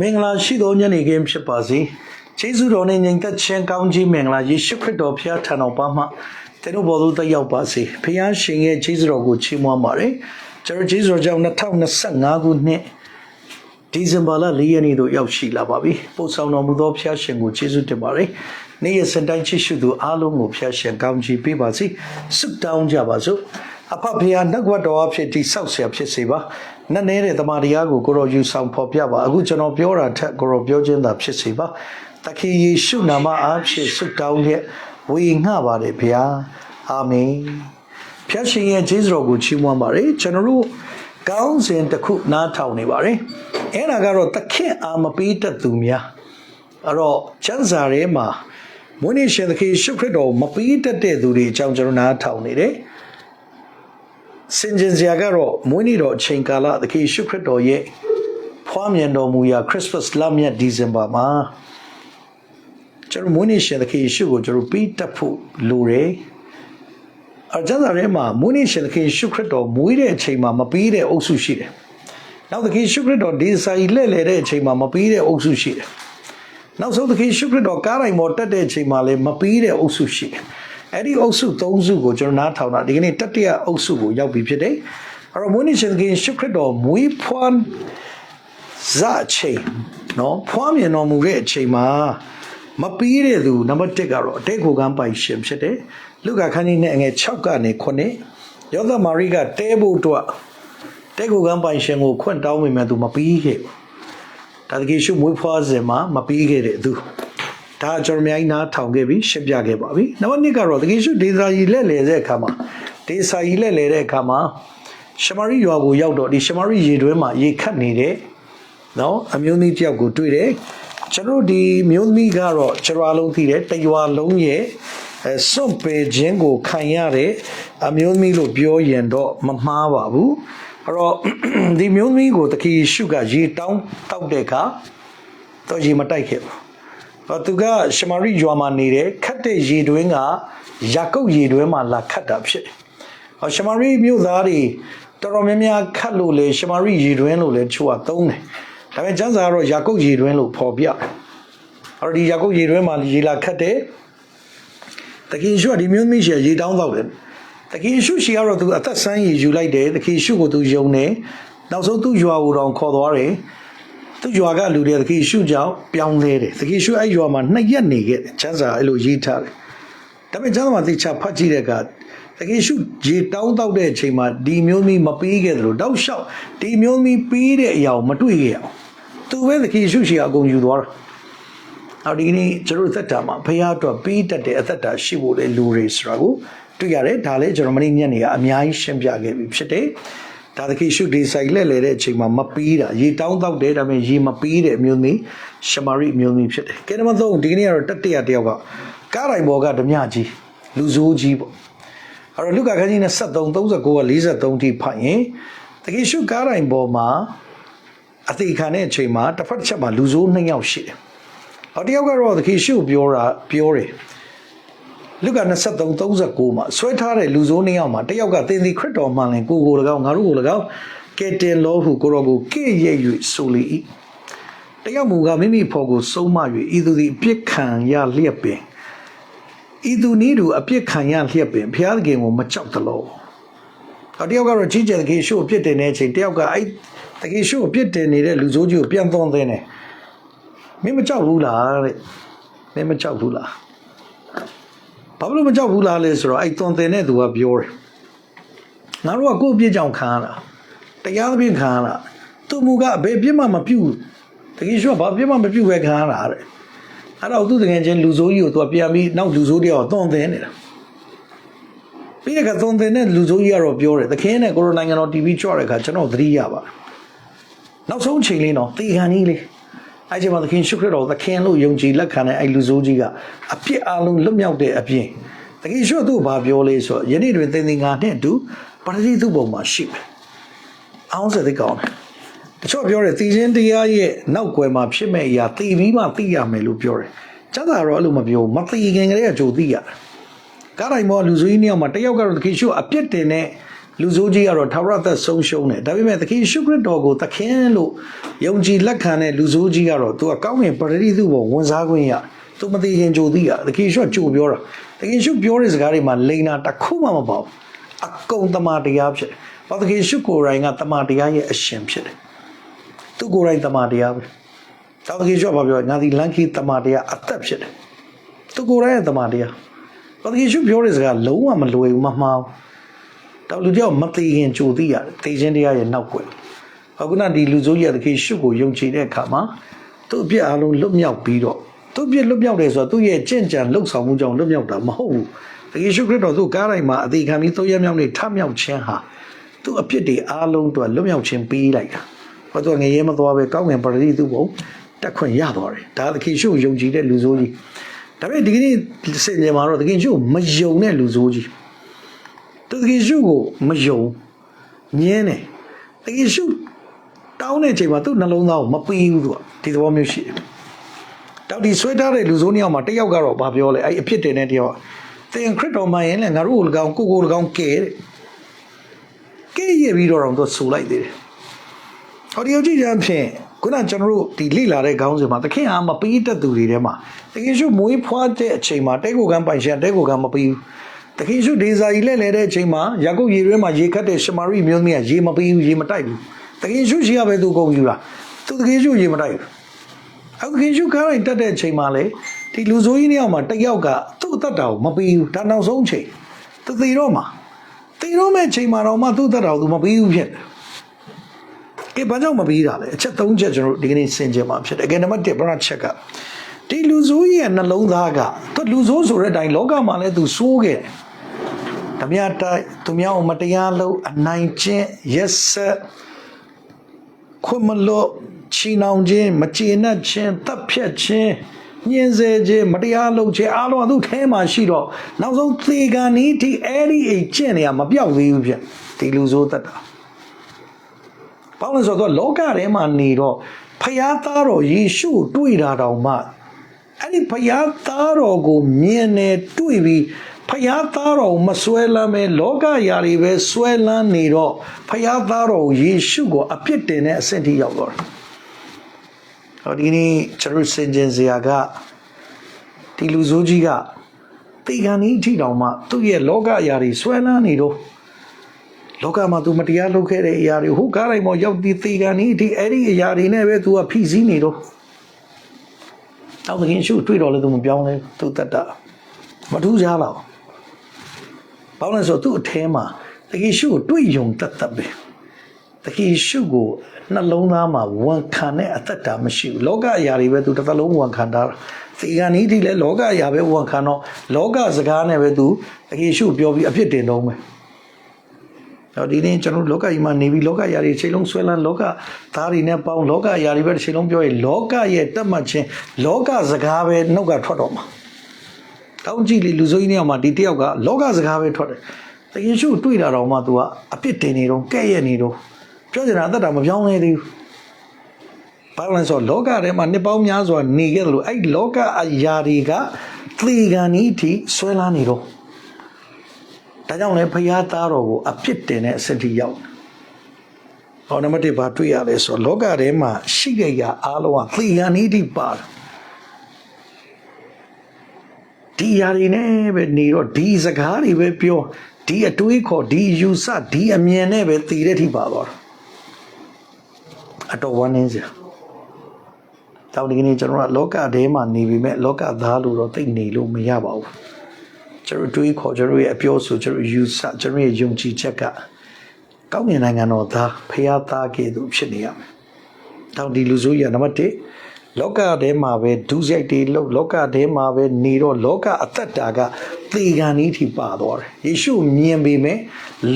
မင်္ဂလာရှိသောညနေခင်းဖြစ်ပါစေ။ယေရှုတော်နှင့်ညီသက်ချင်းကောင်းကြီးမင်္ဂလာယေရှုခရစ်တော်ဖျားထံတော်ပါမှသင်တို့ဘော်သူတက်ရောက်ပါစေ။ဖျားရှင်ရဲ့ယေရှုတော်ကိုချီးမွမ်းပါရစေ။ကျွန်တော်ယေရှုတော်ကြောင့်2025ခုနှစ်ဒီဇင်ဘာလ၄ရက်နေ့သို့ရောက်ရှိလာပါပြီ။ပို့ဆောင်တော်မူသောဖျားရှင်ကိုယေရှုတင်ပါရစေ။နေ့ရက်စတိုင်းချစ်ရှုသူအားလုံးကိုဖျားရှင်ကောင်းချီးပေးပါစေ။ဆုတောင်းကြပါစို့။အဖဖျားနှုတ်ဝတ်တော်အဖြစ်တိဆောက်ဆရာဖြစ်စေပါ။ နတ်နေတဲ့တမန်တရားကိုကိုရောယူဆောင်ဖော်ပြပါ။အခုကျွန်တော်ပြောတာထက်ကိုရောပြောခြင်းသာဖြစ်စေပါ။သခင်ယေရှုနာမအားဖြင့်ဆုတောင်းလျက်ဝေငှပါတယ်ဗျာ။အာမင်။ဖျားရှင်ရဲ့ကျေးဇူးတော်ကိုချီးမွမ်းပါရယ်။ကျွန်တော်တို့ကောင်းစဉ်တစ်ခုနားထောင်နေပါတယ်။အဲ့ဒါကတော့သခင်အာမပေးတတ်သူများအဲ့တော့ကျမ်းစာထဲမှာမွေးနေ့ရှင်သခင်ရှုခရစ်တော်မပေးတတ်တဲ့သူတွေအကြောင်းကျွန်တော်နားထောင်နေတယ်။ စင်ကြင်စရာကတော့မွေးနေ့တော်အချိန်ကာလသခင်ရှုခရစ်တော်ရဲ့ဖွားမြင်တော်မူရာခရစ်စမတ်လမြတ်ဒီဇင်ဘာမှာကျွန်တော်မွေးနေ့ရှင်သခင်ရှုကိုကျွန်တော်ပေးတတ်ဖို့လိုတယ်။အကျမ်းစာထဲမှာမွေးနေ့ရှင်သခင်ရှုခရစ်တော်မွေးတဲ့အချိန်မှာမပေးတဲ့အုပ်စုရှိတယ်။နောက်သခင်ရှုခရစ်တော်ဒီစာကြီးလှည့်လည်တဲ့အချိန်မှာမပေးတဲ့အုပ်စုရှိတယ်။နောက်ဆုံးသခင်ရှုခရစ်တော်ကားတိုင်းပေါ်တက်တဲ့အချိန်မှာလည်းမပေးတဲ့အုပ်စုရှိတယ်။ အဲ့ဒီအုပ်စု၃စုကိုကျွန်တော်နားထောင်တာဒီကနေ့တတိယအုပ်စုကိုရောက်ပြီဖြစ်တယ်။အဲ့တော့မွေးနေ့ရှင်သခင်ရှုခရစ်တော်မွေးဖွားဇအချိန်နော်ဖွားမြင်တော်မူတဲ့အချိန်မှာမပေးတဲ့သူနံပါတ်1ကတော့အတိတ်ကိုကမ်းပိုင်ရှင်ဖြစ်တယ်လူကခန်းကြီးနဲ့အငယ်6ကနေ9ယောသမာရိကတဲဖို့အတွက်တဲကိုကမ်းပိုင်ရှင်ကိုခွင့်တောင်းမိမဲ့သူမပေးခဲ့ဘူးဒါတကယ်ရှုမွေးဖွားစဉ်မှာမပေးခဲ့တဲ့သူ ဒါကျွန်တော်အများကြီးနားထောင်ခဲ့ပြီးရှင်းပြခဲ့ပါပြီနံပါတ်2ကတော့တကယ်ရှုဒေသကြီးလက်လေတဲ့အခါမှာဒေသကြီးလက်လေတဲ့အခါမှာရှမာရိရွာကိုရောက်တော့ဒီရှမာရိရေတွင်းမှာရေခတ်နေတဲ့နော်အမျိုးသမီးတယောက်ကိုတွေ့တယ်ကျွန်တော်တို့ဒီမျိုးသမီးကတော့ကျွန်တော်အလုံးသိတယ်တရွာလုံးရဲ့အဲစွန့်ပေခြင်းကိုခံရတဲ့အမျိုးသမီးလို့ပြောရင်တော့မမှားပါဘူးအဲ့တော့ဒီမျိုးသမီးကိုတခီရှုကရေတောင်းတောက်တဲ့အခါတော့ရေမတိုက်ခဲ့ဘူးအော် သူကရှမာရိရွာမှာနေတယ်ခတ်တဲ့ရေတွင်းကယာကုပ်ရေတွင်းမှာလာခတ်တာဖြစ်တယ်။အော်ရှမာရိမြို့သားတွေတော်တော်များများခတ်လို့လေရှမာရိရေတွင်းလို့လေချို့ကသုံးတယ်။ဒါပေမဲ့ကျမ်းစာကတော့ယာကုပ်ရေတွင်းလို့ဖော်ပြတယ်။အော်ဒီယာကုပ်ရေတွင်းမှာရေလာခတ်တယ်။တကယ်ရှုကဒီမျိုးသမီးရှေရေတောင်းတော့တယ်။တကယ်ရှုရှေကတော့သူအသက်ဆန်းရေယူလိုက်တယ်။တကယ်ရှုကိုသူယုံတယ်။နောက်ဆုံးသူ့ရွာကိုတော့ခေါ်သွားတယ်။ သူရွာကလူတွေသခင်ရှုကြောင့်ပြောင်းလဲတယ်သခင်ရှုအဲ့ရွာမှာနှစ်ရက်နေခဲ့တယ်ချမ်းစာအဲ့လိုရေးထားတယ်ဒါပေမဲ့ကျမ်းစာမှာသိချဖတ်ကြည့်တဲ့အခါသခင်ရှုရေတောင်းတောက်တဲ့အချိန်မှာဒီမျိုးသမီးမပေးခဲ့သလိုတောက်လျှောက်ဒီမျိုးသမီးပေးတဲ့အရာကိုမတွေ့ခဲ့အောင်သူပဲသခင်ရှုရှိအကုန်ယူသွားတာနောက်ဒီကနေ့ကျွန်တော်တို့သက်တာမှာဖခင်အတွက်ပေးတတ်တဲ့အသက်တာရှိဖို့လေလူတွေဆိုတာကိုတွေ့ရတယ်ဒါလည်းကျွန်တော်မနေ့ညနေကအများကြီးရှင်းပြခဲ့ပြီဖြစ်တယ် ဒါသခင်ရှုဒီဆိုင်လက်လေတဲ့အချိန်မှာမပီးတာရေတောင်းတောက်တယ်ဒါပေမဲ့ရေမပီးတဲ့အမျိုးသမီးရှမာရိအမျိုးသမီးဖြစ်တယ်ကဲနံပါတ်3ဒီကနေ့ကတော့တတိယတယောက်ကကားတိုင်ဘော်ကဓမြကြီးလူဆိုးကြီးပေါ့အဲ့တော့လူကခန်းကြီးနဲ့73 39က43ထိဖတ်ရင်သခင်ရှုကားတိုင်ဘော်မှာအသေးခံတဲ့အချိန်မှာတစ်ဖက်တစ်ချက်မှာလူဆိုး2ယောက်ရှိတယ်ဟောတယောက်ကတော့သခင်ရှုပြောတာပြောတယ် လူက23 39မှာဆွဲထားတဲ့လူဆိုးနှစ်ယောက်မှာတစ်ယောက်ကသင်သည်ခရစ်တော်မှန်လင်ကိုကို၎င်းငါတို့ကို၎င်းကဲတင်လောဟုကိုရောကိုကဲ့ရဲ့၍ဆိုလေ၏တစ်ယောက်မူကမိမိဖော်ကိုစုံမ၍ဤသူသည်အပြစ်ခံရလျက်ပင်ဤသူနည်းတူအပြစ်ခံရလျက်ပင်ဘုရားသခင်ကိုမကြောက်သလိုအတယောက်ကတော့ကြီးကျယ်တကေရှုအပြစ်တင်တဲ့အချိန်တယောက်ကအဲ့တကေရှုအပြစ်တင်နေတဲ့လူဆိုးကြီးကိုပြန်သွန်းသင်းတယ်မင်းမကြောက်ဘူးလားတဲ့မင်းမကြောက်ဘူးလား ဘာလို့မကြောက်ဘူးလားလဲဆိုတော့အဲ့သွန်သင်တဲ့သူကပြောတယ်ငါတို့ကကိုယ့်အပြစ်ကြောင့်ခံရတာတရားသဖြင့်ခံရတာသူမူကအဘယ်ပြစ်မှမပြုတ်တကယ်ရှိဘာပြစ်မှမပြုတ်ပဲခံရတာတဲ့အဲ့တော့သူတကယ်ချင်းလူဆိုးကြီးကိုသူကပြန်ပြီးနောက်လူဆိုးတယောက်သွန်သင်နေတာပြီးတဲ့ကသွန်သင်တဲ့လူဆိုးကြီးကတော့ပြောတယ်သခင်နဲ့ကိုရိုနိုင်ငံတော် TV ကြွတဲ့အခါကျွန်တော်သတိရပါတယ်နောက်ဆုံးချိန်လေးတော့တေခံကြီးလေး အဲ့ဒီမှာသခင်ရှုခရတော်သခင်လို့ယုံကြည်လက်ခံတဲ့အဲ့လူဆိုးကြီးကအပြစ်အလုံးလွတ်မြောက်တဲ့အပြင်သခင်ရှုသူ့ဘာပြောလဲဆိုတော့ယနေ့တွင်သင်သင်ငါနဲ့အတူပရိသတ်ဘုံမှာရှိမယ်အောင်စတဲ့ကောင်းတယ်တချို့ပြောတယ်တည်ခြင်းတရားရဲ့နောက်ွယ်မှာဖြစ်မဲ့အရာတည်ပြီးမှသိရမယ်လို့ပြောတယ်ကျမ်းစာတော့အဲ့လိုမပြောဘူးမသိခင်ကလေးကကြိုသိရတယ်ကားတိုင်းမောလူဆိုးကြီးနှစ်ယောက်မှာတစ်ယောက်ကတော့သခင်ရှုအပြစ်တင်တဲ့ လူဆိုးကြီးကတော့ထာဝရသက်ဆုံးရှုံးတယ်ဒါပေမဲ့သခင်ယေရှုခရစ်တော်ကိုသခင်လို့ယုံကြည်လက်ခံတဲ့လူဆိုးကြီးကတော့သူကကောင်းကင်ပရိသတ်ဘုံဝန်စားခွင့်ရသူမသိရင်ကြိုသိရသခင်ယေရှုကကြိုပြောတာသခင်ယေရှုပြောတဲ့စကားတွေမှာလိန်တာတစ်ခုမှမပေါ့အကုန်တမန်တရားဖြစ်တယ်ဘာသခင်ယေရှုကိုယ်တိုင်ကတမန်တရားရဲ့အရှင်ဖြစ်တယ်သူကိုယ်တိုင်တမန်တရားပဲသာသခင်ယေရှုကပြောငါဒီလန်ခီတမန်တရားအသက်ဖြစ်တယ်သူကိုယ်တိုင်ရဲ့တမန်တရားဘာသခင်ယေရှုပြောတဲ့စကားလုံးဝမလွယ်ဘူးမမှားဘူး တော်လူတယောက်မသေးခင်ကြိုသိရတယ်သေခြင်းတရားရဲ့နောက်ွယ်အခုနဒီလူဆိုးကြီးကတခေရှုကိုယုံကြည်တဲ့အခါမှာသူ့အပြစ်အလုံးလွတ်မြောက်ပြီးတော့သူ့အပြစ်လွတ်မြောက်တယ်ဆိုတော့သူ့ရဲ့ကြင့်ကြံလှုပ်ဆောင်မှုကြောင့်လွတ်မြောက်တာမဟုတ်ဘူးတခေရှုခရစ်တော်သူ့ကားတိုင်းမှာအသေးခံပြီးသုံးရမြောက်နေထမြောက်ခြင်းဟာသူ့အပြစ်တွေအလုံးတော့လွတ်မြောက်ခြင်းပေးလိုက်တာဘာသူကငရဲမသွားပဲကောင်းငင်ပရိသတ်ဘုံတက်ခွင့်ရသွားတယ်ဒါတခေရှုကိုယုံကြည်တဲ့လူဆိုးကြီးဒါပေမဲ့ဒီကနေ့စင်ကြမှာတော့တခေရှုကိုမယုံတဲ့လူဆိုးကြီး တကယ်ရှုကိုမယုံညင်းတယ်တကယ်ရှုတောင်းတဲ့အချိန်မှာသူ့နှလုံးသားကိုမပြီးဘူးသူကဒီသဘောမျိုးရှိတယ်တောက်ဒီဆွဲထားတဲ့လူစိုးနှစ်ယောက်မှာတစ်ယောက်ကတော့ဘာပြောလဲအဲ့အဖြစ်တင်တဲ့တစ်ယောက်သင်ခရစ်တော်မှရင်လေငါတို့ကို၎င်းကိုကို၎င်းကဲတဲ့ကဲရပြီးတော့တော့သူဆူလိုက်သေးတယ်ဟောဒီယောက်ကြည့်ကြဖြင့်ခုနကျွန်တော်တို့ဒီလိလာတဲ့ခေါင်းစဉ်မှာသခင်အားမပြီးတတ်သူတွေထဲမှာတကယ်ရှုမွေးဖွားတဲ့အချိန်မှာတဲကိုကန်းပိုင်ရှင်တဲကိုကန်းမပြီးဘူး တခင်ရှုဒေဇာကြီးလဲလဲတဲ့အချိန်မှာယာကုပ်ရေရွဲမှာရေခတ်တဲ့ရှမာရိမျိုးသမီးကရေမပေးဘူးရေမတိုက်ဘူးတခင်ရှုရှိရပဲသူကုန်ယူလာသူတခင်ရှုရေမတိုက်ဘူးအခုတခင်ရှုကားတိုင်းတက်တဲ့အချိန်မှာလေဒီလူဆိုးကြီးနှစ်ယောက်မှာတစ်ယောက်ကသူ့အသက်တာကိုမပေးဘူးဒါနောက်ဆုံးချိန်သူသေတော့မှာသေတော့မဲ့ချိန်မှာတော့မှသူ့အသက်တာကိုသူမပေးဘူးဖြစ်တယ်ကဲဘာကြောင့်မပေးတာလဲအချက်၃ချက်ကျွန်တော်တို့ဒီကနေ့ဆင်ခြင်မှာဖြစ်တယ်အကယ်နံပါတ်1ပရချက်ကဒီလူဆိုးကြီးရဲ့နှလုံးသားကသူလူဆိုးဆိုတဲ့အတိုင်းလောကမှာလည်းသူစိုးခဲ့တယ် ဓမြတိုက်သူများကိုမတရားလုပ်အနိုင်ကျင့်ရက်ဆက်ခွင့်မလို့ချီနှောင်ခြင်းမကျေနပ်ခြင်းတပ်ဖြတ်ခြင်းညှင်းဆဲခြင်းမတရားလုပ်ခြင်းအားလုံးကသူ့ထဲမှာရှိတော့နောက်ဆုံးသေကံဤဒီအဲ့ဒီအိမ်ကျင့်နေရမပြောက်သေးဘူးဖြစ်ဒီလူဆိုးတတ်တာဘာလို့လဲဆိုတော့လောကထဲမှာနေတော့ဖယားသားတော်ယေရှုကိုတွေ့တာတောင်မှအဲ့ဒီဖယားသားတော်ကိုမြင်နေတွေ့ပြီး ဖယားသားတော်ကိုမဆွဲလမ်းပဲလောကຢာတွေပဲဆွဲလန်းနေတော့ဖယားသားတော်ကိုယေရှုကိုအပြစ်တင်တဲ့အဆင့်ထိရောက်သွားတယ်။ဟောဒီနေ့ကျွန်တော်စင်ကျင်စရာကဒီလူဆိုးကြီးကတေကန်ကြီးအထိတောင်မှသူ့ရဲ့လောကຢာတွေဆွဲလန်းနေတော့လောကမှာ तू မတရားလုပ်ခဲ့တဲ့အရာတွေဟိုကားတိုင်းမှာရောက်ဒီတေကန်ကြီးအထိအဲ့ဒီအရာတွေနဲ့ပဲ तू ကဖိစီးနေတော့ တော့သခင်ရှုတွေ့တော့လည်းသူမပြောင်းလဲသူတတ်တာမထူးကြတော့ ဘာလို့လဲဆိုတော့သူ့အထဲမှာသခင်ရှုကိုတွေ့ယုံတတ်တတ်ပဲသခင်ရှုကိုနှလုံးသားမှာဝန်ခံတဲ့အသက်တာမရှိဘူးလောကအရာတွေပဲသူတစ်သက်လုံးဝန်ခံတာသေကံဤဒီလဲလောကအရာပဲဝန်ခံတော့လောကစကားနဲ့ပဲသူသခင်ရှုပြောပြီးအဖြစ်တင်တော့မယ်တော့ဒီနေ့ကျွန်တော်တို့လောကကြီးမှာနေပြီးလောကအရာတွေချိန်လုံးဆွဲလန်းလောကသားတွေနဲ့ပေါင်းလောကအရာတွေပဲတစ်ချိန်လုံးပြောရင်လောကရဲ့တတ်မှတ်ခြင်းလောကစကားပဲနှုတ်ကထွက်တော့မှာ တောင်းကြည့်လေလူဆိုးကြီးနေအောင်မှာဒီတယောက်ကလောကစကားပဲထွက်တယ်တကယ်ရှုတွေ့တာတော့မှ तू ကအပြစ်တင်နေတော့ကဲ့ရဲ့နေတော့ပြောချင်တာအသက်တာမပြောင်းလဲသေးဘူးဘာလို့လဲဆိုတော့လောကထဲမှာနှစ်ပေါင်းများစွာနေခဲ့တယ်လို့အဲ့ဒီလောကအရာတွေကသေကံဤအထိဆွဲလန်းနေတော့ဒါကြောင့်လည်းဖရာသားတော်ကိုအပြစ်တင်တဲ့အဆင့်ထိရောက်တယ်။ဟောနံပါတ်1ဘာတွေ့ရလဲဆိုတော့လောကထဲမှာရှိခဲ့ရအားလုံးကသေရန်ဤတိပါတယ်။ ဒီຢာတွေနဲ့ပဲနေတော့ဒီစကားတွေပဲပြောဒီအတွေးခေါ်ဒီယူဆဒီအမြင်နဲ့ပဲတည်တဲ့ထိပါသွားတာ။အတော်ဝမ်းနည်းစရာ။တောင်းဒီကနေ့ကျွန်တော်ကလောကထဲမှာနေပြီမဲ့လောကသားလို့တော့သိနေလို့မရပါဘူး။ကျွန်တော်တွေးခေါ်ကျွန်တော်ရဲ့အပြောဆိုကျွန်တော်ယူဆကျွန်တော်ရဲ့ယုံကြည်ချက်ကကောင်းကင်နိုင်ငံတော်သားဖရာသားကဲ့သို့ဖြစ်နေရမယ်။တောင်းဒီလူဆိုးရနံပါတ်1 လောကထဲမှာပဲဒုစရိုက်တွေလို့လောကထဲမှာပဲနေတော့လောကအသက်တာကသေကံဤထိပါသွားတယ်။ယေရှုမြင်ပေမဲ့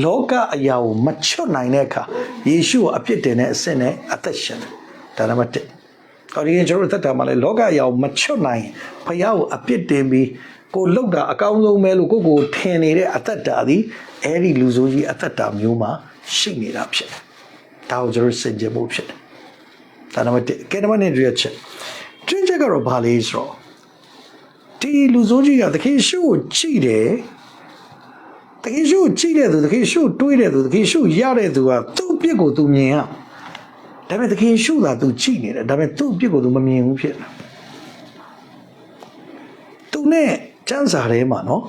လောကအရာကိုမချွတ်နိုင်တဲ့အခါယေရှုကိုအပြစ်တင်တဲ့အဆင့်နဲ့အသက်ရှင်တယ်။ဒါနံပါတ်1တော်ဒီရင်ကျွန်တော်တို့သက်တာမှာလေလောကအရာကိုမချွတ်နိုင်ဖယားကိုအပြစ်တင်ပြီးကိုလှုပ်တာအကောင်းဆုံးပဲလို့ကိုကိုထင်နေတဲ့အသက်တာသည်အဲ့ဒီလူဆိုးကြီးအသက်တာမျိုးမှာရှိနေတာဖြစ်တယ်။ဒါကိုကျွန်တော်စင်ကြယ်ဖို့ဖြစ်တယ်။ ဒါနံပါတ်1ကဲနံပါတ်2ရချက်တွင်းချက်ကတော့ဘာလဲဆိုတော့ဒီလူဆိုးကြီးကသခင်ရှုကိုကြည့်တယ်တခင်ရှုကြည့်တဲ့သူတခင်ရှုတွေးတဲ့သူတခင်ရှုရတဲ့သူကသူ့အပြစ်ကိုသူမြင်ရဒါပေမဲ့တခင်ရှုတာသူကြည့်နေတယ်ဒါပေမဲ့သူ့အပြစ်ကိုသူမမြင်ဘူးဖြစ်တယ်သူနဲ့စံစာထဲမှာနော်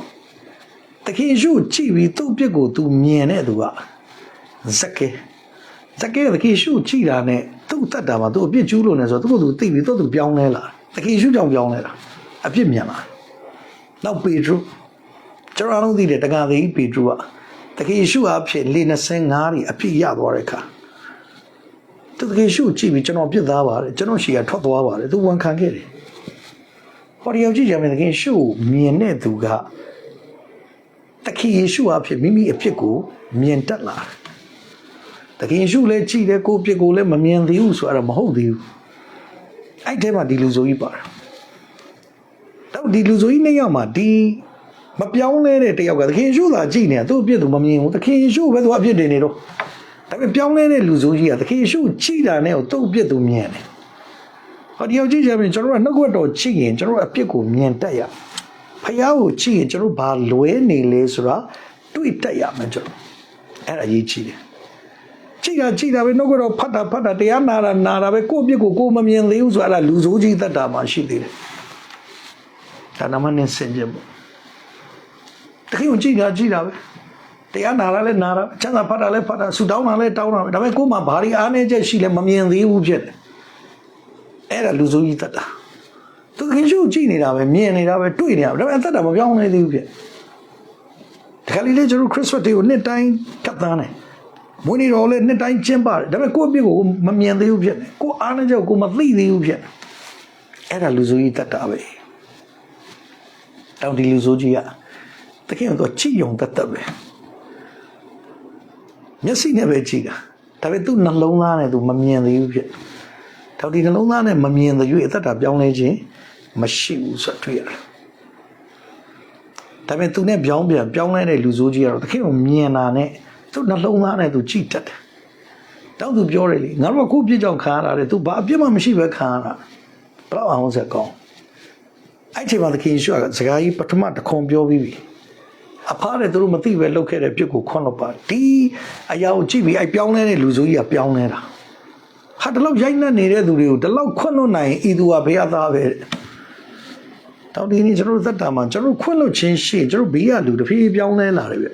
တခင်ရှုကြည့်ပြီးသူ့အပြစ်ကိုသူမြင်တဲ့သူကဇက်ကေဇက်ကေတခင်ရှုကြည့်တာနဲ့သူ့ တတ်တာမှာသူ့အပြစ်ကျူးလို့နေဆိုတော့သူ့ကိုသူသိပြီးသူ့သူပြောင်းလဲလာတခင်ရှုကြောင်ပြောင်းလဲလာအပြစ်မြင်လာနောက်ပေထရုကျွန်တော်အားလုံးသိတယ်တက္ကသိပေတရုကတကယ်ယေရှုအဖြစ်လေ25ရီအပြည့်ရသွားတဲ့အခါသူတကယ်ယေရှုကြည့်ပြီးကျွန်တော်ပြစ်သားပါတယ်ကျွန်တော်ရှီကထွက်သွားပါတယ်သူဝန်ခံခဲ့တယ်ဟောဒီရောက်ကြည့်ကြမယ်တကယ်ယေရှုကိုမြင်တဲ့သူကတကယ်ယေရှုအဖြစ်မိမိအဖြစ်ကိုမြင်တတ်လာတယ် တကယ်ယေရှုလည်းကြည့်တယ်ကိုယ့်အဖြစ်ကိုလည်းမမြင်သေးဘူးဆိုတော့မဟုတ်သေးဘူးအဲ့ထဲမှာဒီလူဆိုကြီးပါတယ်တော့ဒီလူဆိုကြီးနှစ်ယောက်မှာဒီမပြောင်းလဲတဲ့တယောက်ကသခင်ယေရှုသာကြည့်နေတာသူ့အပြစ်သူမမြင်ဘူးသခင်ယေရှုပဲသူအပြစ်တင်နေတော့ဒါပေမဲ့ပြောင်းလဲတဲ့လူဆိုကြီးကသခင်ယေရှုကြည့်တာနဲ့သူ့အပြစ်သူမြင်တယ်ဟောဒီယောက်ကြည့်ကြပြီကျွန်တော်ကနှုတ်ကပတ်တော်ကြည့်ရင်ကျွန်တော်အပြစ်ကိုမြင်တတ်ရဖယားကိုကြည့်ရင်ကျွန်တော်ဘာလွဲနေလဲဆိုတာတွေ့တတ်ရမယ်ကျွန်တော်အဲ့ဒါရေးကြည့်တယ် ကြည့်တာကြည့်တာပဲနှုတ်ကပတ်တော်ဖတ်တာဖတ်တာတရားနာတာနာတာပဲကိုယ့်အပြစ်ကိုကိုယ်မမြင်သေးဘူးဆိုအဲ့ဒါလူဆိုကြီးတတ်တာမှရှိသေးတယ်ဒါနမနဲ့ဆင်ခြင်ဖို့တခင်ကိုကြည့်တာကြည့်တာပဲတရားနာတာလဲနာတာချမ်းသာဖတ်တာလဲဖတ်တာဆူတောင်းတာလဲတောင်းတာပဲဒါပေမဲ့ကိုယ်မှာဘာတွေအားနေချက်ရှိလဲမမြင်သေးဘူးဖြစ်တယ်အဲ့ဒါလူစုကြီးတတ်တာသူခင်ရှုကြည့်နေတာပဲမြင်နေတာပဲတွေ့နေတာပဲဒါပေမဲ့အသက်တာမပြောင်းနေသေးဘူးဖြစ်တခါလေးလေကျွန်တော်ခရစ်စမတ်ဒေးကိုနှစ်တိုင်းကပ်သားနေ မွေးနေ့တော်လဲနှစ်တိုင်းကျင်းပါတယ်ဒါပေမဲ့ကိုယ့်အပြစ်ကိုမမြင်သေးဘူးဖြစ်တယ်ကိုယ်အားနေချက်ကိုမသိသေးဘူးဖြစ်တယ်အဲ့ဒါလူစုကြီးတတ်တာပဲတောင်ဒီလူစုကြီးကတကယ်တော့ကြည့်ယုံတတ်တတ်ပဲမျက်စိနဲ့ပဲကြည့်တာဒါပေမဲ့သူ့နှလုံးသားနဲ့သူမမြင်သေးဘူးဖြစ်တောက်ဒီနှလုံးသားနဲ့မမြင်သေး၍အသက်တာပြောင်းလဲခြင်းမရှိဘူးဆိုတွေ့ရတယ်ဒါပေမဲ့သူနဲ့ပြောင်းပြန်ပြောင်းလဲတဲ့လူဆိုးကြီးကတော့တကယ်ကိုမြင်တာနဲ့ သူ့နှလုံးသားနဲ့သူကြည့်တတ်တယ်တောက်သူပြောတယ်လေငါတို့ကခုပြစ်ကြောင်ခံရတာလေသူဘာအပြစ်မှမရှိပဲခံရတာဘယ်တော့အောင်ဆက်ကောင်းအဲ့ချိန်မှာသခင်ယေရှုကစကားကြီးပထမတစ်ခွန်ပြောပြီးပြီအဖားတဲ့သူတို့မသိပဲလုပ်ခဲ့တဲ့ပြစ်ကိုခွန့်လို့ပါဒီအရာကိုကြည့်ပြီးအဲ့ပြောင်းလဲတဲ့လူဆိုကြီးကပြောင်းလဲတာဟာဒီလောက်ရိုက်နှက်နေတဲ့သူတွေကိုဒီလောက်ခွန့်လို့နိုင်ရင်ဤသူကဘေးအသားပဲတောင်းဒီနေ့ကျွန်တော်တို့သက်တာမှာကျွန်တော်တို့ခွန့်လို့ချင်းရှိရင်ကျွန်တော်ဘေးကလူတစ်ဖြည်းဖြည်းပြောင်းလဲလာတယ်ဗျ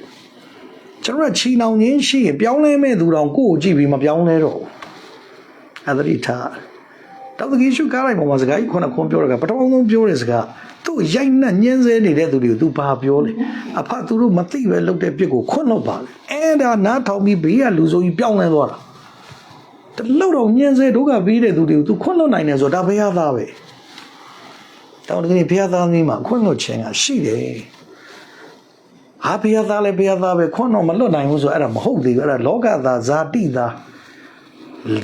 ကျွန်တော်ကချီနှောင်ချင်းရှိရင်ပြောင်းလဲမဲ့သူတော်ကိုယ့်ကိုကြည့်ပြီးမပြောင်းလဲတော့ဘူးအသတိထားတောက်တကြီးရှုကားလိုက်ပေါ်မှာစကားကြီးခုနကခွန်ပြောရကပထမဆုံးပြောတဲ့စကားသူ့ရိုက်နှက်ညှင်းဆဲနေတဲ့သူတွေကို तू ဘာပြောလဲအဖသူတို့မသိပဲလုပ်တဲ့ပြစ်ကိုခွန့်လို့ပါလေအဲ့ဒါနားထောင်ပြီးဘေးကလူဆိုကြီးပြောင်းလဲသွားတာတလို့တော့ညှင်းဆဲဒုက္ခပေးတဲ့သူတွေကို तू ခွန့်လို့နိုင်တယ်ဆိုတာဘုရားသားပဲတောင်းတကြီးဘုရားသားကြီးမှာခွန့်လို့ခြင်းကရှိတယ် ဟာဘုရားသားလည်းဘုရားသားပဲခွန့်တော့မလွတ်နိုင်ဘူးဆိုအဲ့ဒါမဟုတ်သေးဘူးအဲ့ဒါလောကသားဇာတိသား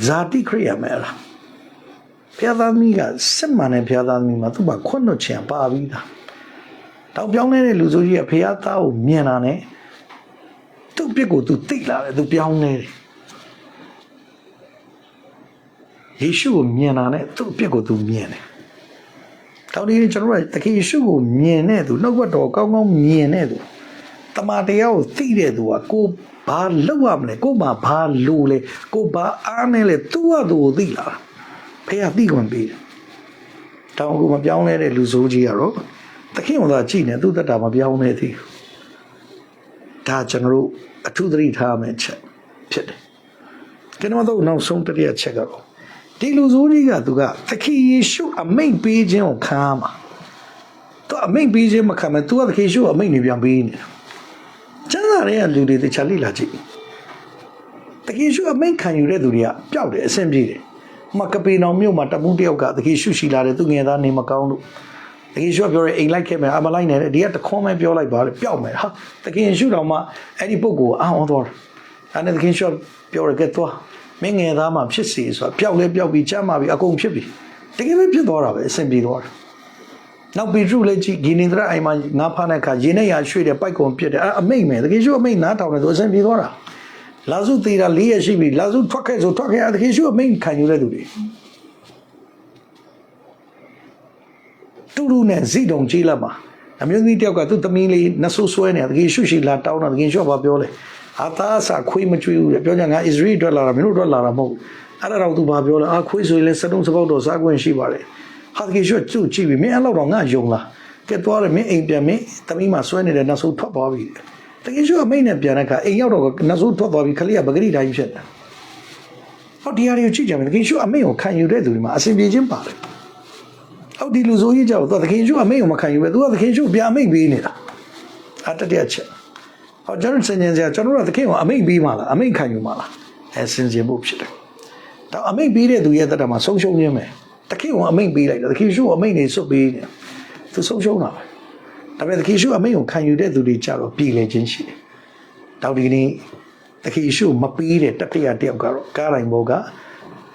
ဇာတိခရိယာမယ်အဲ့ဒါဖျားသားသမီးကစစ်မှန်တဲ့ဖျားသားသမီးမှာသူ့မှာခွန့်လွတ်ချင်ပါပြီးသားတောင်ပြောင်းနေတဲ့လူဆိုကြီးကဖျားသားကိုမြင်တာနဲ့သူ့ပြစ်ကိုသူသိလာတယ်သူပြောင်းနေတယ်ယေရှုကိုမြင်တာနဲ့သူ့ပြစ်ကိုသူမြင်တယ်တောင်ဒီကျွန်တော်တို့တခင်ယေရှုကိုမြင်တဲ့သူနှုတ်ဘတ်တော်ကောင်းကောင်းမြင်တဲ့သူ တမန်တရားကိုသိတဲ့သူကကိုဘာလုပ်ရမလဲကိုမှဘာလိုလဲကိုဘာအားနေလဲသူ့ဟာသူကိုသိလာတာဖေကသိခွင့်ပေးတယ်။တောင်ကူမပြောင်းလဲတဲ့လူဆိုးကြီးကတော့သခင်ကသာကြည်နေသူ့တက်တာမပြောင်းလဲသေးဘူး။ဒါကျွန်တော်တို့အထူးသတိထားမယ့်ချက်ဖြစ်တယ်။ကျွန်တော်တို့နောက်ဆုံးတစ်ရက်ချက်ကတော့ဒီလူဆိုးကြီးကသူကသခင်ယေရှုအမိန့်ပေးခြင်းကိုခံရမှာ။သူအမိန့်ပေးခြင်းမခံမဲ့သူကသခင်ယေရှုအမိန့်နေပြန်ပေးနေတာ။ ကျမ်းစာတွေကလူတွေတခြားလိလာကြည့်။သခင်ယေရှုအမိန့်ခံယူတဲ့သူတွေကပျောက်တယ်အဆင်ပြေတယ်။မကပေနောင်မြို့မှာတပူးတယောက်ကတကယ်ရှုရှိလာတယ်သူငယ်သားနေမကောင်းလို့တကယ်ရှုကပြောရဲအိမ်လိုက်ခဲ့မယ်အမလိုက်နဲ့ဒီကတခွန်းမဲပြောလိုက်ပါလေပျောက်မယ်ဟာတကယ်ရှုတော်မှာအဲ့ဒီပုဂ္ဂိုလ်အာအောင်သွားတယ်အဲ့ဒါတကယ်ရှုပြောရကဲသွားမင်းငယ်သားမှာဖြစ်စီဆိုတာပျောက်လဲပျောက်ပြီးချမ်းမာပြီးအကုန်ဖြစ်ပြီတကယ်ပဲဖြစ်သွားတာပဲအဆင်ပြေသွားတယ် နောက်ပေတရုလည်းကြည့်ဂီနေဒရအိမ်မှာငါးဖားတဲ့ခါရေနဲ့ရရွှေ့တဲ့ပိုက်ကုံပြစ်တယ်အဲ့အမိတ်မယ်တကယ်ရှုအမိတ်နားထောင်တယ်သူအဆင်ပြေသွားတာလာစုသေးတာ၄ရက်ရှိပြီလာစုထွက်ခဲ့ဆိုထွက်ခဲ့တကယ်ရှုအမိတ်ခံယူတဲ့သူတွေတူတူနဲ့ဇိတုံကြီးလက်မှာအမျိုးသမီးတယောက်ကသူ့သမီးလေးနဆူဆွဲနေတာတကယ်ရှုရှိလာတောင်းတာတကယ်ရှုဘာပြောလဲအာသာစာခွေးမကျွေးဘူးလေပြောကြငါအစ္စရေးအတွက်လာတာမင်းတို့အတွက်လာတာမဟုတ်ဘူးအဲ့ဒါတော့သူဘာပြောလဲအာခွေးဆိုရင်လည်းစတုံးစပေါက်တော့စားခွင့်ရှိပါတယ် ဟာတကယ်ရှုသူ့ကြည့်ပြီမင်းအဲ့လောက်တော့ငါယုံလားကဲသွားတယ်မင်းအိမ်ပြန်မင်းသမီးမှာဆွဲနေတဲ့နဆူထွက်သွားပြီတကယ်ရှုအမိတ်နဲ့ပြန်တဲ့အခါအိမ်ရောက်တော့နဆူထွက်သွားပြီခလေးကပဂရိတိုင်းဖြစ်တယ်ဟောဒီဟာတွေကိုကြည့်ကြမယ်တကယ်ရှုအမိတ်ကိုခံယူတဲ့သူတွေမှာအစဉ်ပြေချင်းပါတယ်အောက်ဒီလူဆိုကြီးကြောက်တော့သခင်ရှုအမိန့်ကိုမခံယူပဲသူကသခင်ရှုပြန်အမိန့်ပေးနေတာအတတရချက်ဟောကျွန်တော်စင်ကြင်စရာကျွန်တော်တို့ကသခင်ကိုအမိန့်ပေးမှလားအမိန့်ခံယူမှလားအဲစင်ကြင်ဖို့ဖြစ်တယ်ဒါအမိန့်ပေးတဲ့သူရဲ့တက်တာမှာဆုံးရှုံးခြင်းပဲ သခင်ကိုအမိန့်ပေးလိုက်တယ်သခင်ရှုအမိန့်နေစွတ်ပေးနေသူဆုံးရှုံးတာပဲဒါပေမဲ့သခင်ရှုအမိန့်ကိုခံယူတဲ့သူတွေကြတော့ပြည်လေခြင်းရှိတယ်တောက်ဒီနေ့သခင်ရှုမပေးတဲ့တတိယတယောက်ကတော့ကားတိုင်းဘောက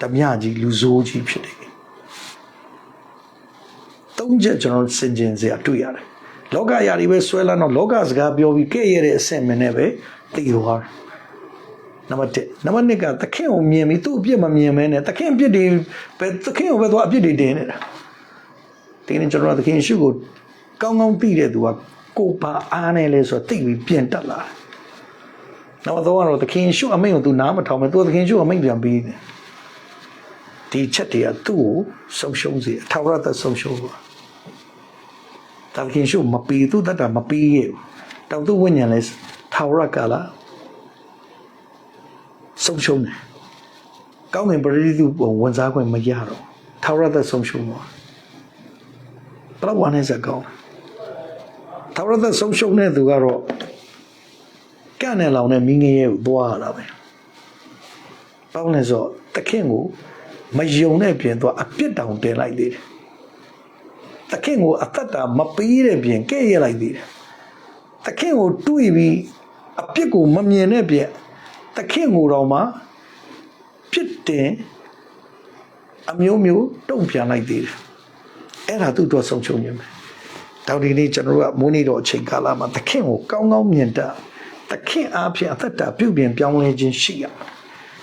ဓမြကြီးလူဆိုးကြီးဖြစ်တယ်သုံးချက်ကျွန်တော်စင်ကျင်စရာတွေ့ရတယ်။လောကအရာတွေပဲဆွဲလန်းတော့လောကစကားပြောပြီးကဲ့ရဲ့တဲ့အဆင့်မင်းနဲ့ပဲတည်သွားတယ်။ နံပါတ်1နံပါတ်2ကသခင်ကိုမြင်ပြီးသူ့အပြစ်မမြင်မဲနဲ့သခင်အပြစ်တွေပဲသခင်ကိုပဲသွားအပြစ်တွေတင်နေတာ။ဒီနေ့ကျွန်တော်တို့သခင်ရှုကိုကောင်းကောင်းသိတဲ့သူကကိုပါအားနဲ့လဲဆိုတော့သိပြီးပြင်တက်လာတယ်။နောက်တော့ကတော့သခင်ရှုအမိန့်ကိုသူနားမထောင်မဲ့သူသခင်ရှုအမိန့်ပြန်ပြီးတယ်။ဒီချက်တွေကသူ့ကိုဆုံးရှုံးစေအထာဝရသက်ဆုံးရှုံးသွား။တာခင်ရှုမပီသူတတ်တာမပီရဲ့။တောင်သူဝိညာဉ်လဲထာဝရကာလ ဆုံးရှုံးတယ်။ကောင်းကင်ပရိသုဘုံဝန်စားခွင့်မရတော့။ထာဝရသက်ဆုံးရှုံးသွား။ဘလောက်ဝမ်းနေစကောင်း။ထာဝရသက်ဆုံးရှုံးတဲ့သူကတော့ကန့်နဲ့လောင်တဲ့မိငယ်ရဲ့ကိုသွားရတာပဲ။ပေါင်းလဲဆိုတခင်ကိုမယုံတဲ့ပြင်သူကအပြစ်တောင်တင်လိုက်သေးတယ်။တခင်ကိုအသက်တာမပေးတဲ့ပြင်ကဲ့ရဲ့လိုက်သေးတယ်။တခင်ကိုတွေးပြီးအပြစ်ကိုမမြင်တဲ့ပြင် တခင်ကိုတော့မှပြစ်တင်အမျိုးမျိုးတုံ့ပြန်လိုက်သေးတယ်။အဲ့ဒါသူ့အတွက်ဆုံးရှုံးခြင်းပဲ။တောက်ဒီနေ့ကျွန်တော်တို့ကမိုးနေတော့အချိန်ကာလမှာတခင်ကိုကောင်းကောင်းမြင်တတ်တခင်အားဖြင့်အသက်တာပြုပြင်ပြောင်းလဲခြင်းရှိရမယ်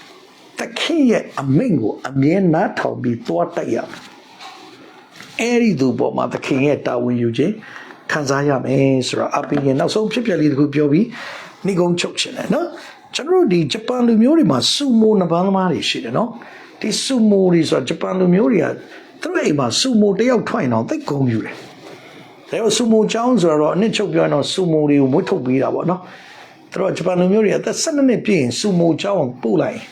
။တခင်ရဲ့အမိန့်ကိုအမြဲနားထောင်ပြီးသွားတိုက်ရမယ်။အဲဒီသူပေါ်မှာသခင်ရဲ့တာဝန်ယူခြင်းခံစားရမယ်ဆိုတော့အပိရင်နောက်ဆုံးဖြစ်ပျက်လေးတစ်ခုပြောပြီးဏိကုံးချုပ်ခြင်းလေနော်။ ကျွန်တော်တို့ဒီဂျပန်လူမျိုးတွေမှာဆူမိုနဘန်းသမားတွေရှိတယ်နော်။ဒီဆူမိုတွေဆိုတော့ဂျပန်လူမျိုးတွေကသူတို့အိမ်မှာဆူမိုတယောက်ထွင်တော့သိပ်ဂုဏ်ယူတယ်။ဒါပေမဲ့ဆူမိုချောင်းဆိုတော့အနှစ်ချုပ်ပြောရင်တော့ဆူမိုတွေကိုမွေးထုတ်ပေးတာပေါ့နော်။သူတို့ဂျပန်လူမျိုးတွေအသက်12နှစ်ပြည့်ရင်ဆူမိုချောင်းပို့လိုက်ရင်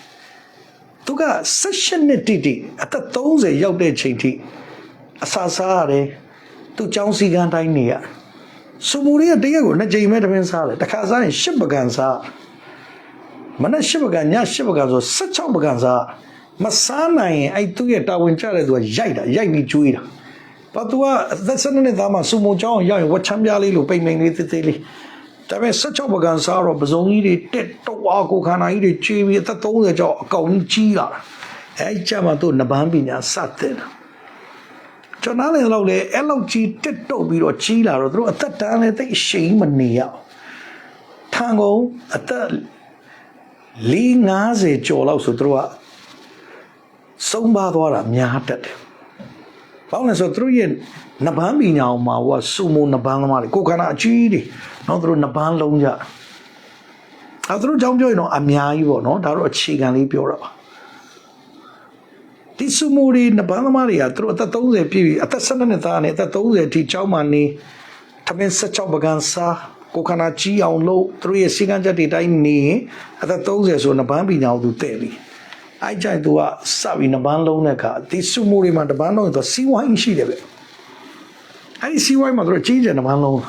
သူက16နှစ်တိတိအသက်30ရောက်တဲ့ချိန်ထိအစာစားရတယ်သူចောင်းစည်းကမ်းတိုင်းနေရစူမူရီကတရက်ကိုနှစ်ကြိမ်ပဲတပင်းစားတယ်တစ်ခါစားရင်10ပကံစား မနေ့10ပကံည10ပကံဆို16ပကံစားမစားနိုင်ရင်အဲ့သူ့ရဲ့တာဝန်ကျတဲ့သူကရိုက်တာရိုက်ပြီးကျွေးတာဘာသူကအသက်12နှစ်သားမှစူမူချောင်းရောက်ရင်ဝတ်ချမ်းပြားလေးလိုပိတ်မိန်လေးသေးသေးလေးဒါပေမဲ့16ပကံစားတော့ပစုံကြီးတွေတက်တော့ဝါကိုခန္ဓာကြီးတွေချေးပြီးအသက်30ကျော်အကောင်ကြီးကြီးလာတာအဲကြမှာသူနဗန်းပညာစတဲ့တာကျွန်တော်လည်းလောက်လေအဲ့လောက်ကြီးတက်တော့ပြီးတော့ကြီးလာတော့သူတို့အသက်တန်းလည်းသိပ်ရှိန်မနေရအောင်ထန်ကုန်အသက် 450ကျော်လောက်ဆိုသူတို့ကဆုံးပါသွားတာများတတ်တယ်ဘာလို့လဲဆိုတော့သူတို့ရဲ့နဗန်းပညာအောင်မှာဟိုကစူမိုနဗန်းသမားတွေကိုယ်ခန္ဓာအကြီးတွေနော်သူတို့နဗန်းလုံးကြအဲသူတို့ကြောင်းပြောရင်တော့အများကြီးပေါ့နော်ဒါတော့အခြေခံလေးပြောတာပါဒီစူမိုတွေနဗန်းသမားတွေကသူတို့အသက်30ပြည့်ပြီအသက်12နှစ်သားနဲ့အသက်30အထိကျောင်းမှာနေထမင်း16ပကံစား ကိုယ်ခန္ဓာကြီးအောင်လို့သူတို့ရဲ့စီကံချက်တွေတိုင်းနေရင်အသက်30ဆိုနဗန်းပညာကိုသူတည့်ပြီအဲ့ကြိုင်သူကစပြီးနပန်းလုံးတဲ့အခါဒီစုမိုတွေမှာတပန်းလုံးဆိုစီဝိုင်းရှိတယ်ဗျအဲ့ဒီစီဝိုင်းမှာသူတို့ကြီးကျယ်နပန်းလုံး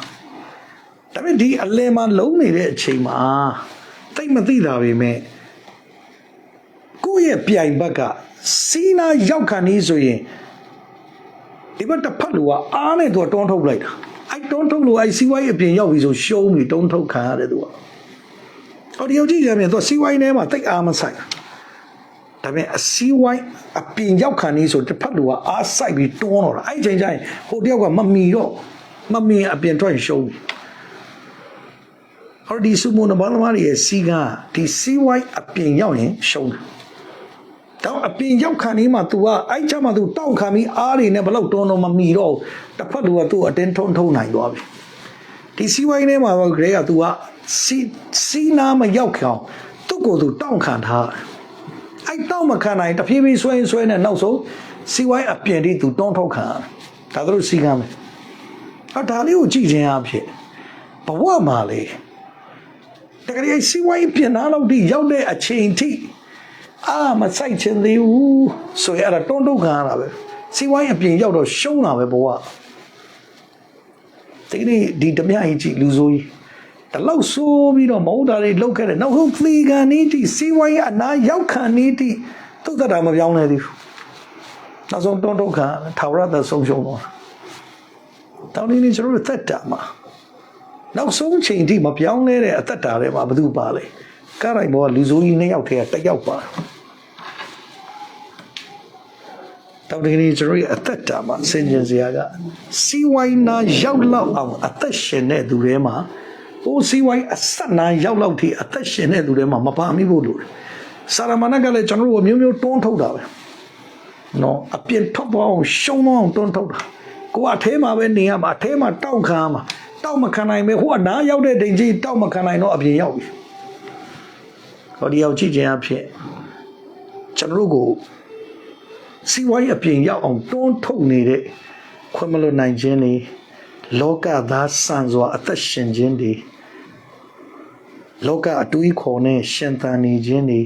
ဒါပေမဲ့ဒီအလဲမှာလုံးနေတဲ့အချိန်မှာတိတ်မသိတာပဲမဲ့ကိုယ့်ရဲ့ပြိုင်ဘက်ကစီနာရောက်ခံနေဆိုရင်ဒီဘက်တစ်ဖက်လူကအားနဲ့သူကတွန်းထုတ်လိုက်တာ အဲ့တွန်းထုတ်လို့အဲ့စီဝိုင်းအပြင်ရောက်ပြီဆိုရှုံးပြီတွန်းထုတ်ခံရတယ်သူကဟောဒီရောက်ကြည့်ရမယ်သူကစီဝိုင်းထဲမှာတိတ်အားမဆိုင်ဒါပေမဲ့အစည်းဝိုင်းအပြင်ရောက်ခံနေဆိုတစ်ဖက်လူကအားဆိုင်ပြီးတွန်းတော့တာအဲ့ဒီချိန်ကျရင်ဟိုတယောက်ကမမီတော့မမီအပြင်ထွက်ရင်ရှုံးပြီဟောဒီစုမုန်ဘာသမားတွေရဲ့စီကဒီစီဝိုင်းအပြင်ရောက်ရင်ရှုံးတယ် တော့အပြင်ရောက်ခံနေမှာ तू ကအဲ့ချမှာ तू တောက်ခံပြီးအားတွေနဲ့ဘလောက်တွန်းတော့မမီတော့တစ်ဖက်လူကသူ့အတင်းထုံထုံနိုင်သွားပြီ ဒီစီဝိုင်းထဲမှာပဲဂရေက तू ကစီစီနာမရောက်ခေါင်သူ့ကိုယ်သူတောင့်ခံထားတယ်အဲ့တောင့်မခံနိုင်တဖြည်းဖြည်းဆွဲရင်ဆွဲနေနောက်ဆုံးစီဝိုင်းအပြင်ထိ तू တွန်းထုတ်ခံရတယ်ဒါသူတို့စီကမ်းမယ်အဒါလေးကိုကြည့်ခြင်းအဖြစ်ဘဝမှာလေတကယ်ကြီးစီဝိုင်းပြင်နာလို့ဒီရောက်တဲ့အချိန်ထိ အာမဆိုင်ချင်သေးဘူးဆိုရအဲ့ဒါတွန်းထုတ်ခံရတာပဲစီဝိုင်းအပြင်ရောက်တော့ရှုံးတာပဲဘဝဒီကနေ့ဒီဓမြကြီးကြည့်လူဆိုးကြီးတလောက်ဆိုးပြီးတော့မဟုတ်တာတွေလောက်ခဲ့တယ်နောက်ဆုံးသီကန်နီးတိစီဝိုင်းအနာရောက်ခံနီးတိသုတ်တတာမပြောင်းလဲသေးဘူးနောက်ဆုံးတွန်းထုတ်ခံထာဝရသက်ဆုံးရှုံးတော့တောင်းနေနေကျွန်တော်တို့သက်တာမှာနောက်ဆုံးချိန်ထိမပြောင်းလဲတဲ့အသက်တာထဲမှာဘာလို့ပါလဲကားရိုင်ဘောကလူဆိုးကြီးနှစ်ယောက်ထဲကတစ်ယောက်ပါ တောင်းတကယ်ကျွန်တော်ရဲ့အသက်တာမှာဆင်ခြင်စရာကစီဝိုင်းနာရောက်လောက်အောင်အသက်ရှင်တဲ့သူတွေမှာဟိုစီဝိုင်းအဆက်နာရောက်လောက်ထိအသက်ရှင်တဲ့သူတွေမှာမပါမိဖို့လိုတယ်။စာရမဏကလည်းကျွန်တော်တို့မျိုးမျိုးတွန်းထုတ်တာပဲ။နော်အပြင်ထွက်သွားအောင်ရှုံးသွားအောင်တွန်းထုတ်တာ။ကိုကအထဲမှာပဲနေရမှာအထဲမှာတောက်ခံရမှာတောက်မခံနိုင်ပဲဟိုကနားရောက်တဲ့ဒိန်ကြီးတောက်မခံနိုင်တော့အပြင်ရောက်ပြီ။ဟောဒီရောက်ကြည့်ခြင်းအဖြစ်ကျွန်တော်တို့ကို စီဝိုင်းအပြင်ရောက်အောင်တွန်းထုတ်နေတဲ့ခွင့်မလွတ်နိုင်ခြင်းတွေလောကသားစံစွာအသက်ရှင်ခြင်းတွေလောကအတူကြီးခေါ်နဲ့ရှင်သန်နေခြင်းတွေ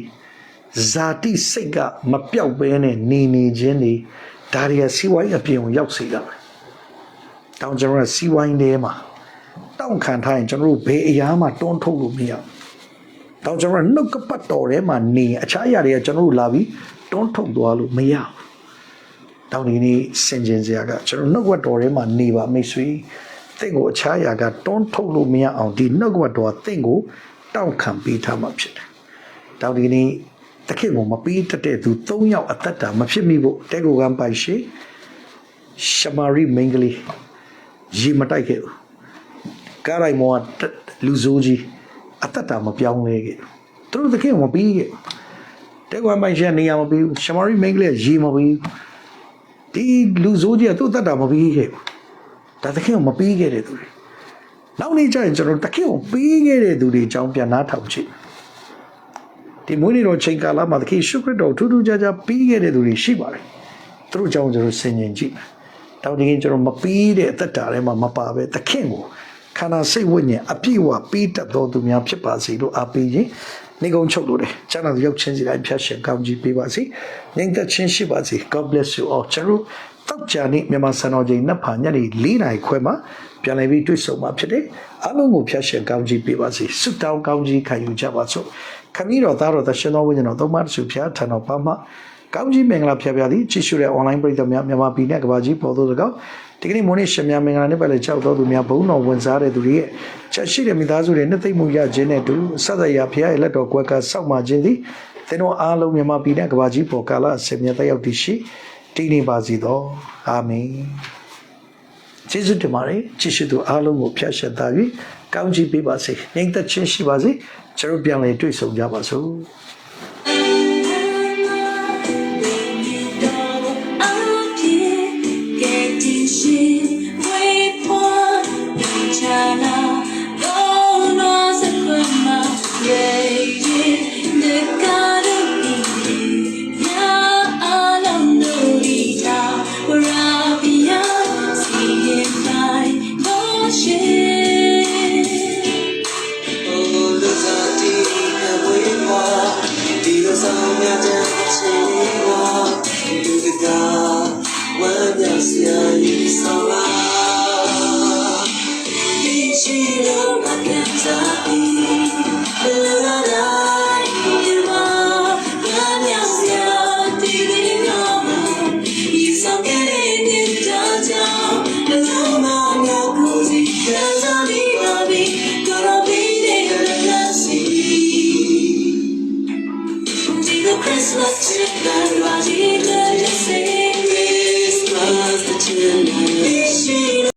ဇာတိစိတ်ကမပြောက်ဘဲနဲ့နေနေခြင်းတွေဒါတွေကစီဝိုင်းအပြင်ကိုရောက်စေတာပဲ။တောင်ကျွန်တော်ကစီဝိုင်းထဲမှာတောင့်ခံထားရင်ကျွန်တော်တို့ဘယ်အရာမှတွန်းထုတ်လို့မရဘူး။တောင်ကျွန်တော်ကနှုတ်ကပတ်တော်ထဲမှာနေရင်အခြားအရာတွေကကျွန်တော်တို့လာပြီးတွန်းထုတ်သွားလို့မရဘူး။ တောင်ဒီနေ့စင်ကျင်စရာကကျွန်တော်နှုတ်ကပတ်တော်ထဲမှာနေပါမိတ်ဆွေ။တင့်ကိုအခြားအရာကတွန်းထုတ်လို့မရအောင်ဒီနှုတ်ကပတ်တော်ကတင့်ကိုတောင့်ခံပေးထားမှဖြစ်တယ်။တောင်ဒီနေ့တခင်ကိုမပေးတတ်တဲ့သူ၃ယောက်အသက်တာမဖြစ်မိဖို့တဲကိုကံပိုင်ရှိရှမာရိမင်္ဂလိရေမတိုက်ခဲ့ဘူးကားရိုင်မောကလူဆိုးကြီးအသက်တာမပြောင်းလဲခဲ့သူတို့တခင်ကိုမပေးခဲ့တဲကိုကံပိုင်ရှိနေရာမပေးဘူးရှမာရိမင်္ဂလိကရေမပေးဘူး ဒီလူဆိုးကြီးကသူ့အသက်တာမပေးခဲ့ဘူးဒါတခင်ကိုမပေးခဲ့တဲ့သူတွေနောက်နေ့ကျရင်ကျွန်တော်တခင်ကိုပေးခဲ့တဲ့သူတွေအကြောင်းပြန်နားထောင်ကြည့်ဒီမွေးနေ့တော်ချိန်ကာလမှာသခင်ရှုခရစ်တော်ထူးထူးခြားခြားပြီးခဲ့တဲ့သူတွေရှိပါတယ်။သူတို့ကြောင့်ကျွန်တော်ဆင်ញင်ကြည့်မယ်။တောင်းတကယ်ကျွန်တော်မပြီးတဲ့အသက်တာထဲမှာမပါပဲသခင်ကိုခန္ဓာစိတ်ဝိညာဉ်အပြည့်အဝပြီးတတ်တော်သူများဖြစ်ပါစေလို့အားပေးခြင်း နေကုန်းချုပ်လို့တယ်။ကျမ်းတော်ရုပ်ချင်းစီတိုင်းဖျက်ရှင်ကောင်းကြီးပေးပါစေ။ငြိမ်သက်ခြင်းရှိပါစေ။ God bless you all. ကျွန်တော်တောက်ကြနေ့မြန်မာစံတော်ချိန်နှစ်ဖာညနေ၄နာရီခွဲမှာပြန်လည်ပြီးတွေ့ဆုံမှာဖြစ်တယ်။အားလုံးကိုဖျက်ရှင်ကောင်းကြီးပေးပါစေ။ဆုတောင်းကောင်းကြီးခံယူကြပါစို့။ခမည်းတော်သားတော်သရှင်တော်ဝိညာဉ်တော်သုံးပါးစုဖျားထံတော်ပါမှာ ကောင်းကြီးမင်္ဂလာဖျားဖျားသည်ကြည့်ရှုတဲ့ online ပရိသတ်များမြန်မာပြည်နဲ့ကမ္ဘာကြီးပေါ်သို့၎င်းဒီကနေ့မိုးနေ့ရှင်များမင်္ဂလာနေ့ပဲလေကြောက်တော်သူများဘုန်းတော်ဝင်စားတဲ့သူတွေရဲ့ချက်ရှိတဲ့မိသားစုတွေနှစ်သိမ့်မှုရခြင်းနဲ့တူဆက်သက်ရာဖျားရဲ့လက်တော်ကွယ်ကစောက်မှခြင်းသည်သင်တို့အားလုံးမြန်မာပြည်နဲ့ကမ္ဘာကြီးပေါ်ကာလအစဉ်မြတ်တက်ရောက်တည်ရှိတည်နေပါစေသောအာမင်ကျေးဇူးတင်ပါတယ်ကြည့်ရှုသူအားလုံးကိုဖျက်ရှင်သား၍ကောင်းချီးပေးပါစေငြိမ်သက်ခြင်းရှိပါစေကျွန်တော်ပြန်လည်တွေ့ဆုံကြပါစို့